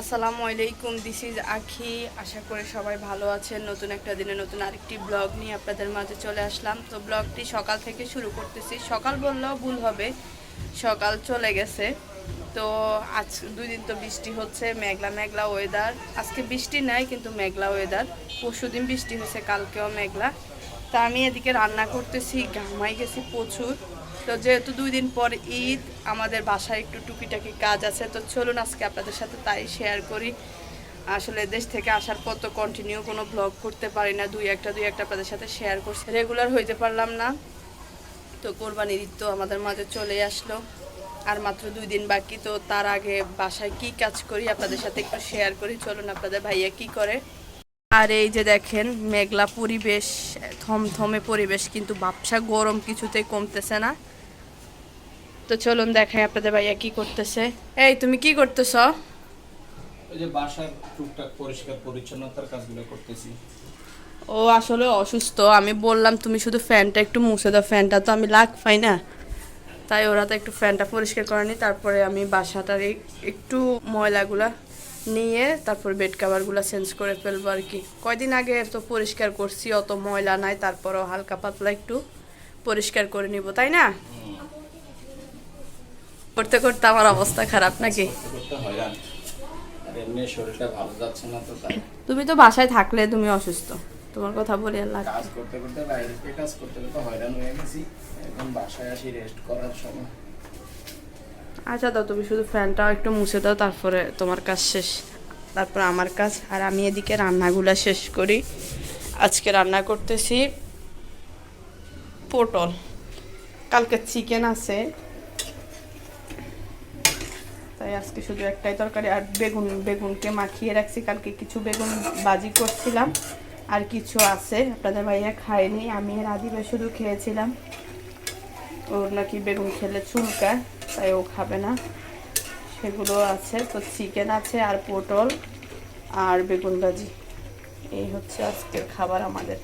আসসালামু আলাইকুম this is আখি। আশা করে সবাই ভালো আছেন। নতুন একটা দিনে নতুন আরেকটি ব্লগ নিয়ে আপনাদের মাঝে চলে আসলাম। তো ব্লগটি সকাল থেকে শুরু করতেছি। সকাল বললেও ভুল হবে, সকাল চলে গেছে। তো আজ দুই দিন তো বৃষ্টি হচ্ছে, মেঘলা মেঘলা ওয়েদার আজকে বৃষ্টি নাই, কিন্তু মেঘলা ওয়েদার পরশু দিন বৃষ্টি হয়েছে, কালকেও মেঘলা। তা আমি এদিকে রান্না করতেছি, ঘামাই গেছি প্রচুর। তো যেহেতু দুই দিন পর ঈদ, আমাদের বাসায় একটু টুকিটাকি কাজ আছে, তো চলুন আজকে আপনাদের সাথে তাই শেয়ার করি। আসলে দেশ থেকে আসার পর তো কন্টিনিউ কোনো ব্লগ করতে পারি না, দুই একটা দুই একটা আপনাদের সাথে শেয়ার করছি। রেগুলার হইতে পারলাম না, তো কোরবানির ঈদ তো আমাদের মাঝে চলে আসলো। আর মাত্র দুই দিন বাকি, তো তার আগে বাসায় কি কাজ করি আপনাদের সাথে একটু শেয়ার করি। চলুন আপনাদের ভাইয়া কি করে। আর এই যে দেখেন মেঘলা পরিবেশ থমথমে পরিবেশ কিন্তু বাপসা গরম কিছুতেই কমতেছে না। তো চলুন দেখাই আপনাদের ভাইয়া কি করতেছে। এই তুমি কি করতেছ? ওই যে বাসার টুকটাক পরিষ্কার পরিচ্ছন্নতার কাজগুলো করতেছি। ও আসলে অসুস্থ আমি বললাম তুমি শুধু ফ্যানটা একটু মুছে দাও ফ্যানটা তো আমি লাগ পাই না। তাই ওরা তো একটু ফ্যানটা পরিষ্কার করেনি তারপরে আমি বাসাটার একটু ময়লাগুলা নিয়ে তারপর বেড কাভারগুলো চেঞ্জ করে ফেলব আর কি। কয়দিন আগে তো পরিষ্কার করছি অত ময়লা নাই তারপরও হালকা পাতলা একটু পরিষ্কার করে নিব তাই না? করতে করতে আমার অবস্থা খারাপ নাকি? তুমি তো বাসায় থাকলে তুমি অসুস্থ। তোমার কথা বলে আর লাগ। কাজ করতে করতে বাইরে থেকে কাজ করতে করতে হয়রান হয়ে গেছি। এখন বাসায় আসি রেস্ট করার সময়। আচ্ছা দাও তুমি শুধু ফ্যানটাও একটু মুছে দাও, তারপরে তোমার কাজ শেষ। তারপর আমার কাজ, আর আমি এদিকে রান্নাগুলা শেষ করি। আজকে রান্না করতেছি পটল। কালকে চিকেন আছে। তাই আজকে শুধু একটাই তরকারি, আর বেগুন, বেগুনকে মাখিয়ে রাখছি। কালকে কিছু বেগুন বাজি করছিলাম, আর কিছু আছে। আপনাদের ভাইয়া খায়নি, আমি আর আদিবা শুধু খেয়েছিলাম। ওর নাকি বেগুন খেলে চুলকায়। তাই ও খাবে না। সেগুলো আছে। তো চিকেন আছে আর পটল আর বেগুন ভাজি। এই হচ্ছে আজকের খাবার আমাদের।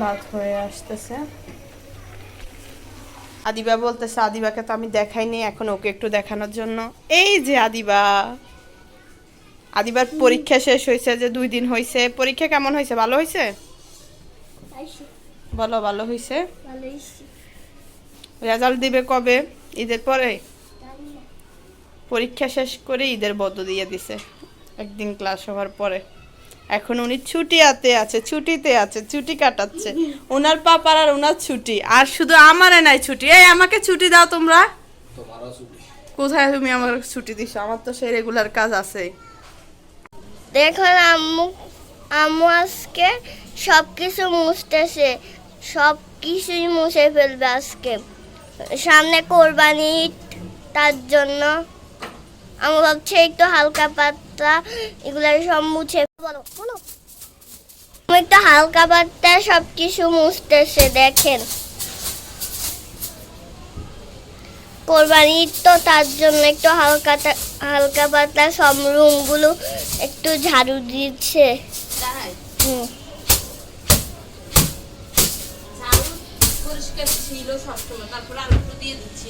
ভাত হয়ে আসতেছে। আদিবা বলতেছে আদিবাকে তো আমি দেখাইনি এখন ওকে একটু দেখানোর জন্য। এই যে আদিবা। আদিবার পরীক্ষা শেষ হয়েছে যে দুই দিন হয়েছে। পরীক্ষা কেমন হয়েছে? ভালো হয়েছে? বলো ভালো হয়েছে। রেজাল্ট দিবে কবে? ঈদের পরে? পরীক্ষা শেষ করে ঈদের বদ্ধ দিয়ে দিছে। একদিন ক্লাস হওয়ার পরে। এখন উনি ছুটিয়াতে আছে ছুটিতে আছে ছুটি কাটাচ্ছে। ওনার পাপার আর ওনার ছুটি। আর শুধু আমারে নাই ছুটি। এই আমাকে ছুটি দাও তোমরা। কোথায় তুমি আমার ছুটি দিছো? আমার তো সেই রেগুলার কাজ আছে দেখুন আম্মু আম্মু আজকে সব কিছু মুছতেছে। সব কিছুই মুছে ফেলবে আজকে। সামনে কোরবানি তার জন্য। আমি ভাবছি একটু হালকা পাতলা এগুলো সব মুছে বলো বলো। আমি একটু হালকা পাতলা সব কিছু মুছতেছে দেখেন। কোরবানি তো তার জন্য একটু হালকা হালকা পাতলা সব রুমগুলো একটু ঝাড়ু দিচ্ছে। হুম। পরিষ্কার ছিল সবসময়। তারপরে আর একটু দিয়ে দিচ্ছি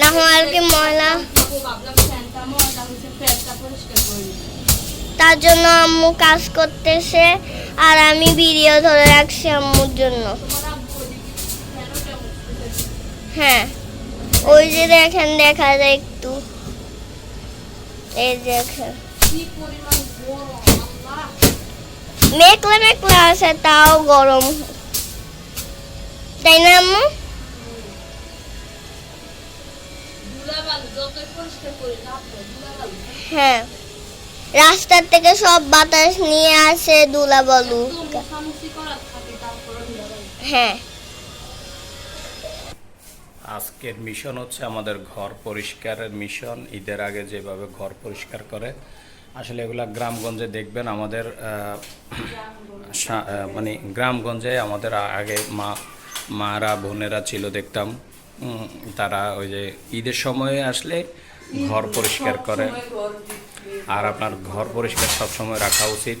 না আর কি ময়লা। ভাবলাম ফ্যানটা ময়লা হয়েছে ফ্যানটা পরিষ্কার করে তার জন্য আম্মু কাজ করতেছে আর আমি ভিডিও ধরে রাখছি আম্মুর জন্য। হ্যাঁ ওই যে দেখেন দেখা যায় একটু। এই দেখেন। মেঘলা মেঘলা আছে তাও গরম। তাই না আম্মু হ্যাঁ। রাস্তার থেকে সব বাতাস নিয়ে আসে দুলা বলু তো মোছামুছি করার থাকে তারপরে ধুলাবালু হ্যাঁ। আজকের মিশন হচ্ছে আমাদের ঘর পরিষ্কারের মিশন। ঈদের আগে যেভাবে ঘর পরিষ্কার করে আসলে এগুলা গ্রামগঞ্জে দেখবেন আমাদের মানে গ্রামগঞ্জে আমাদের আগে মা মারা বোনেরা ছিল, দেখতাম। তারা ওই যে ঈদের সময়ে আসলে ঘর পরিষ্কার করে। আর আপনার ঘর পরিষ্কার সবসময় রাখা উচিত।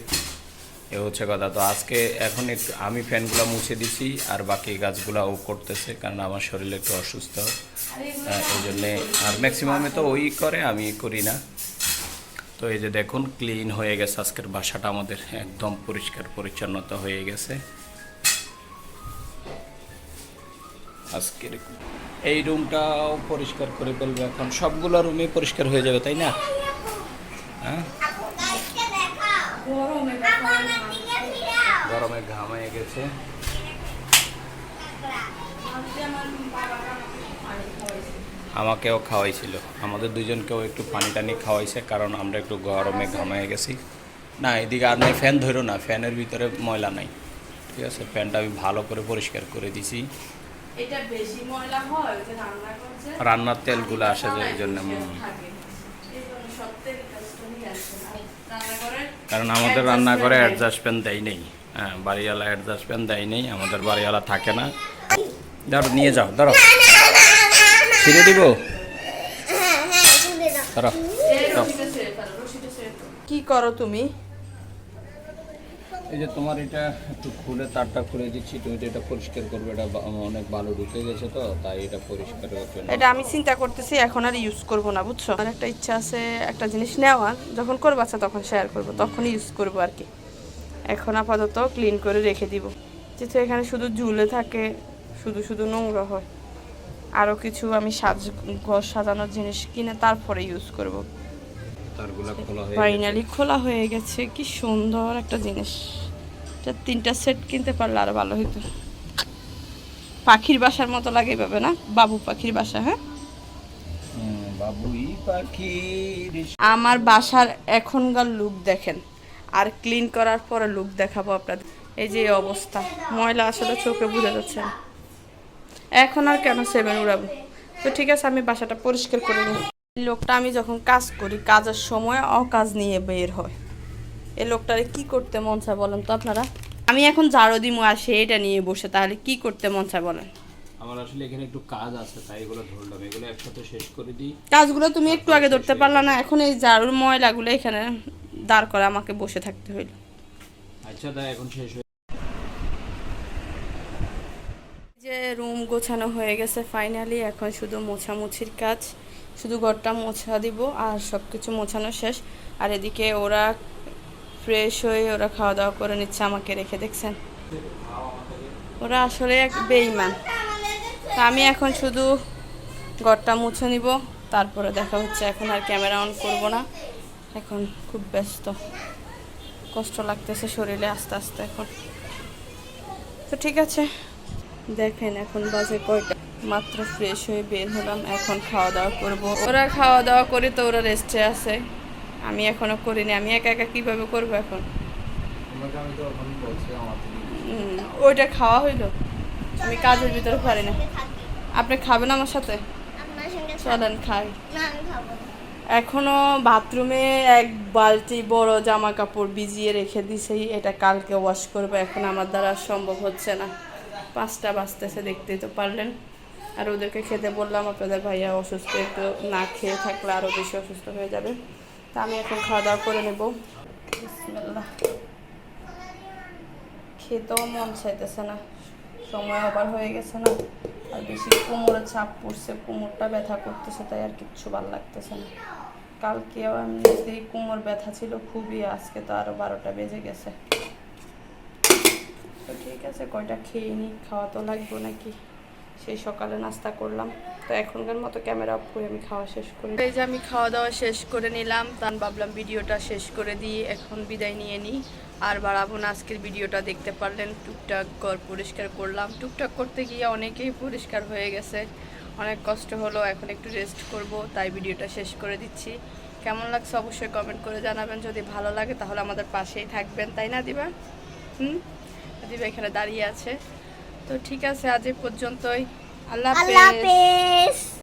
এ হচ্ছে কথা। তো আজকে এখন একটু আমি ফ্যানগুলো মুছে দিছি, আর বাকি গাছগুলো ও করতেছে, কারণ আমার শরীর একটু অসুস্থ। এই জন্যে আর ম্যাক্সিমামে তো ওই করে, আমি করি না। তো এই যে দেখুন ক্লিন হয়ে গেছে। আজকের বাসাটা আমাদের একদম পরিষ্কার, পরিচ্ছন্নতা হয়ে গেছে। আজকের এই রুমটাও পরিষ্কার করে ফেলব এখন। সবগুলো রুমই পরিষ্কার হয়ে যাবে, তাই না? হ্যাঁ? গরমে ঘামায় গেছে। আমাকেও খাওয়াইছিল। আমাদের দুজনকেও একটু পানি টানি খাওয়াইছে, কারণ আমরা একটু গরমে ঘামায় গেছি। না, এদিকে আর নাই, ফ্যান ধরো না, ফ্যানের ভিতরে ময়লা নাই। ঠিক আছে, ফ্যানটা আমি ভালো করে পরিষ্কার করে দিছি। এটা বেশি ময়লা হয় যে রান্না করছে। রান্নার তেলগুলো আসে যে এই জন্য কারণ আমাদের রান্না করে অ্যাডজাস্ট ফ্যান দেয় নেই। হ্যাঁ বাড়িওয়ালা অ্যাডজাস্ট ফ্যান দেয় নেই আমাদের বাড়িওয়ালা থাকে না। ধরো নিয়ে যাও ধরো। ছিঁড়ে দিব? ধরো। কি করো তুমি? এই যে তোমার এটা একটু খুলে, তারটা খুলে দিচ্ছি, তুমি তো এটা পরিষ্কার করবে, এটা অনেক ভালো ঢুকে গেছে তো, তাই এটা পরিষ্কার করতে এটা আমি চিন্তা করতেছি, এখন আর ইউজ করব না, বুঝছ? আমার একটা ইচ্ছা আছে, একটা জিনিস নেওয়ার যখন করব আচ্ছা তখন শেয়ার করব তখন ইউজ করব আর কি। এখন আপাতত ক্লিন করে রেখে দিব। যেহেতু এখানে শুধু ঝুলে থাকে, শুধু শুধু নোংরা হয়। আরও কিছু আমি সাজ ঘর সাজানোর জিনিস কিনে তারপরে ইউজ করব। ফাইনালি খোলা হয়ে গেছে। কি সুন্দর একটা জিনিস। এটা তিনটা সেট কিনতে পারলে আরও ভালো হতো পাখির বাসার মতো লাগে পাবে না? বাবু পাখির বাসা হ্যাঁ? আমার বাসার এখনকার লুক দেখেন। আর ক্লিন করার পরে লুক দেখাবো আপনাদের। এই যে অবস্থা। ময়লা আসলে চোখে বোঝা যাচ্ছে এখন আর কেন সেভেন উড়াবো? তো ঠিক আছে আমি বাসাটা পরিষ্কার করে নিই। লোকটা আমি যখন কাজ করি কাজের সময় অকাজ নিয়ে বের হয়। এই লোকটারে কি করতে মন চায় বলেন তো আপনারা? আমি এখন ঝাড়ু দিমু আর সে এটা নিয়ে বসে তাহলে কি করতে মন চায় বলেন? আমার আসলে এখানে একটু কাজ আছে তাই এগুলো ধরলাম। এগুলো একসাথে শেষ করে দিই। কাজগুলো তুমি একটু আগে ধরতে পারলা না এখন এই ঝাড়ুর ময়লাগুলো এখানে দাঁড় করে আমাকে বসে থাকতে হইল। আচ্ছা তাই এখন শেষ যে রুম গোছানো হয়ে গেছে ফাইনালি এখন শুধু মোছামুছির কাজ। শুধু ঘরটা মোছা দিব আর সব কিছু মোছানো শেষ। আর এদিকে ওরা ফ্রেশ হয়ে ওরা খাওয়া দাওয়া করে নিচ্ছে আমাকে রেখে, দেখছেন? ওরা আসলে এক বেইমান তা আমি এখন শুধু ঘরটা মুছে নিব, তারপরে দেখা হচ্ছে এখন আর ক্যামেরা অন করব না। এখন খুব ব্যস্ত। কষ্ট লাগতেছে শরীরে আস্তে আস্তে এখন। তো ঠিক আছে, দেখেন এখন বাজে কয়টা। মাত্র ফ্রেশ হয়ে বের হলাম এখন খাওয়া দাওয়া করব। ওরা খাওয়া দাওয়া করে তো ওরা রেস্টে আছে। আমি এখনও করিনি। আমি একা একা কীভাবে করব এখন? তোমাকে আমি তো এখন বলছি আমার উম, ওইটা খাওয়া হইল? আমি কাজের ভিতরে পারি না। আপনি খাবেন আমার সাথে? চলেন খাই। না আমি খাব না। এখনও বাথরুমে এক বালতি বড় জামা কাপড় ভিজিয়ে রেখে দিছেই এটা কালকে ওয়াশ করব। এখন আমার দ্বারা আর সম্ভব হচ্ছে না। পাঁচটা বাজতেছে দেখতেই তো পারলেন। আর ওদেরকে খেতে বললাম, আপনাদের ভাইয়া অসুস্থ, একটু না খেয়ে থাকলে আরও বেশি অসুস্থ হয়ে যাবে। তা আমি এখন খাওয়া দাওয়া করে নেব। খেতেও মন চাইতেছে না। সময় আবার হয়ে গেছে না। আর বেশি কোমরে চাপ পড়ছে, কোমরটা ব্যথা করতেছে, তাই আর কিচ্ছু ভালো লাগতেছে না। কালকেও এমনিতেই কোমর ব্যথা ছিল, খুবই, আজকে তো আরও বারোটা বেজে গেছে। তো ঠিক আছে, কয়টা খেয়ে নি খাওয়া তো লাগবে নাকি? সেই সকালে নাস্তা করলাম। তো এখনকার মতো ক্যামেরা অফ করে আমি খাওয়া শেষ করি। এই যে আমি খাওয়া দাওয়া শেষ করে নিলাম তার ভাবলাম ভিডিওটা শেষ করে দিয়ে এখন বিদায় নিয়ে নিই। আর বাড়াবো না, আজকের ভিডিওটা দেখতে পারলেন, টুকটাক ঘর পরিষ্কার করলাম। টুকটাক করতে গিয়ে অনেকেই পরিষ্কার হয়ে গেছে। অনেক কষ্ট হলো, এখন একটু রেস্ট করব, তাই ভিডিওটা শেষ করে দিচ্ছি। কেমন লাগছে অবশ্যই কমেন্ট করে জানাবেন। যদি ভালো লাগে তাহলে আমাদের পাশেই থাকবেন, তাই না দিবা? হুম? দিবা এখানে দাঁড়িয়ে আছে। তো ঠিক আছে আজ এই পর্যন্তই। আল্লাহ হাফেজ।